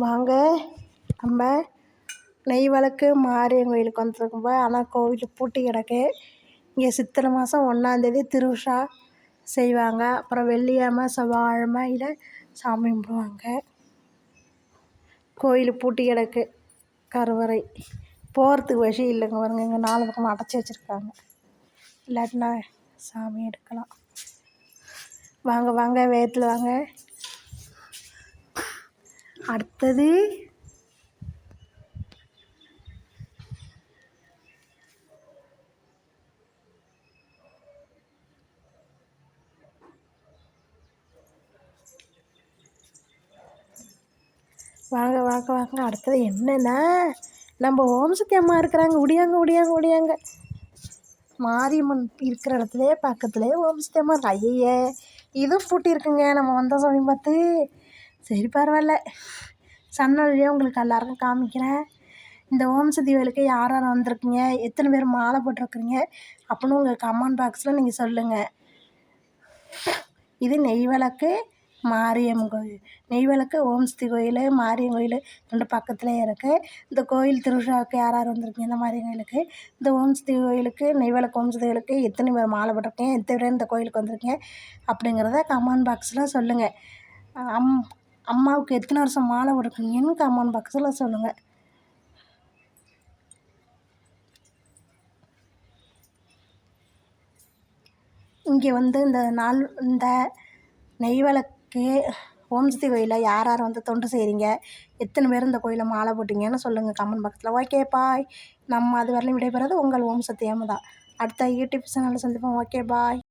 வாங்க. நம்ம நெய் விளக்கு மாரியம்மன் கோயிலுக்கு வந்துருக்கோம் ஆனால் கோவில் பூட்டி கிடக்கு. இங்கே சித்திரை மாதம் ஒன்றாந்தேதி திருவிழா செய்வாங்க. அப்புறம் வெள்ளிக்கிழம இதை சாமி கும்பிடுவாங்க. கோயில் பூட்டி கிடக்கு. கருவறை. போகிறதுக்கு வழி இல்லைங்க பாருங்க. இங்கே நாலு பக்கம் அடைச்சி வச்சுருக்காங்க. இல்லாட்டினா சாமி எடுக்கலாம். வாங்க வாங்க வேத்தில் வாங்க. அடுத்தது. வாங்க வாங்க வாங்க. அடுத்தது என்னென்னா நம்ம ஓம்சக்தி அம்மா இருக்கிறாங்க. ஒடியாங்க ஒடியாங்க ஒடியாங்க. மாரியம்மன் இருக்கிற இடத்துலையே பக்கத்துலேயே ஓம்சக்தி அம்மா ஐயையே. இதுவும் பூட்டி இருக்குங்க. நம்ம வந்த சமயம் பார்த்து. சரி பரவாயில்ல. சன்னல் உங்களுக்கு எல்லாருக்கும் காமிக்கிறேன். இந்த ஓம் சக்தி கோயிலுக்கு யார் யார் வந்திருக்கீங்க? எத்தனை பேர் மாலை போட்டிருக்கிறீங்க அப்படின்னு உங்கள் கமெண்ட் பாக்ஸில் நீங்கள் சொல்லுங்கள் இது நெய் விளக்கு மாரியம்மன் கோயில். நெய் விளக்கு ஓம் சக்தி கோயில் மாரியம் கோயில் ரெண்டு பக்கத்துலேயே இருக்குது இந்த கோயில் திருவிழாவுக்கு யார் யார் வந்திருக்கீங்க? இந்த மாரியம் கோயிலுக்கு. இந்த ஓம் சக்தி கோயிலுக்கு நெய் விளக்கு ஓம் சக்தி கோயிலுக்கு எத்தனை பேர் மாலை போட்டிருக்கீங்க? எத்தனை பேர் இந்த கோயிலுக்கு வந்திருக்கீங்க? அப்படிங்கிறத கமெண்ட் பாக்ஸில் சொல்லுங்கள் அம் அம்மாவுக்கு எத்தனை வருஷம் மாலை போட்டிருக்கீங்கன்னு கமெண்ட் பாக்ஸில் சொல்லுங்கள் இங்கே வந்து இந்த நாள் இந்த நெய் விளக்கு ஓம் சக்தி கோயிலில் யார் யார் வந்து தொண்டு செய்கிறீங்க எத்தனை பேர் இந்த கோயிலில் மாலை போட்டிங்கன்னு சொல்லுங்கள் கமெண்ட் பாக்ஸில் ஓகே பாய் நம்ம அது வரலையும் விடைபெறது உங்கள் ஓம் சக்தி தான். அடுத்த யூடியூப் சேனலில் சந்திப்போம். Okay bye